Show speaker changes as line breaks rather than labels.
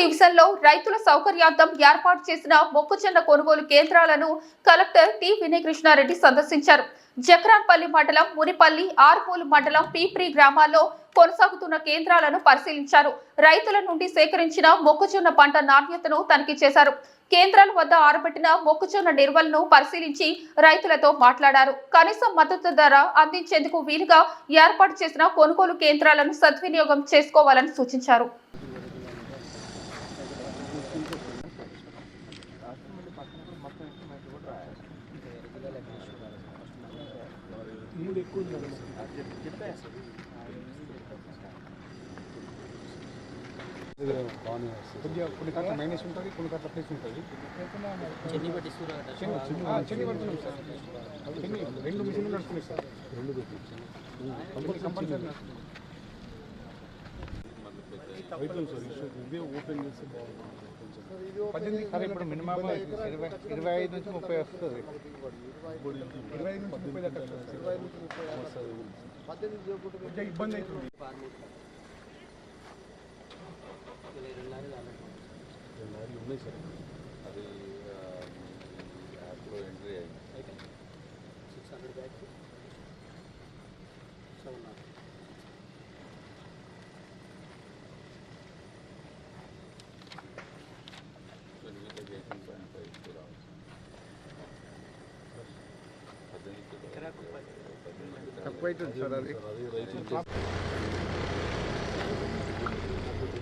డివిజన్లో రైతుల సౌకర్యార్థం ఏర్పాటు చేసిన మొక్కజొన్న కొనుగోలు కేంద్రాలను కలెక్టర్ టి వినయకృష్ణారెడ్డి సందర్శించారు. జక్రాన్పల్లి మండలం మునిపల్లి ఆర్మూలు మండలం పీప్రి గ్రామాల్లో కొనసాగుతున్న కేంద్రాలను పరిశీలించారు. రైతుల నుండి సేకరించిన మొక్కజొన్న పంట నాణ్యతను తనిఖీ చేశారు. కేంద్రాల వద్ద ఆరబెట్టిన మొక్కజొన్న నిల్వలను పరిశీలించి రైతులతో మాట్లాడారు. కనీస మద్దతు ధర అందించేందుకు వీలుగా ఏర్పాటు చేసిన కొనుగోలు కేంద్రాలను సద్వినియోగం చేసుకోవాలని సూచించారు.
కొద్దిగా కొన్ని కట్ల మైనస్ ఉంటుంది కొన్ని కట్ల ప్లస్ ఉంటుంది
చెన్ని
చెన్ని పడుతున్నాం సార్. చెన్ని రెండు మిషన్లు. నడుస్తున్నాయి సార్ రెండు కంపల్సరీ. నడుస్తున్నాయి. పద్దెనిమిది
సార్ ఇప్పుడు మినిమం ఇరవై ఇరవై ఐదు నుంచి ముప్పై వస్తుంది
ఇరవై ఐదు నుంచి ముప్పై దాకా వస్తుంది సార్. కొంచెం ఇబ్బంది అవుతుంది లారీలు ఉన్నాయి సార్
అది యాప్లో ఎంట్రీ అయింది
సిక్స్ హండ్రెడ్ బ్యాగ్ సెవెన్
తక్కువ అవుతుంది సార్ అది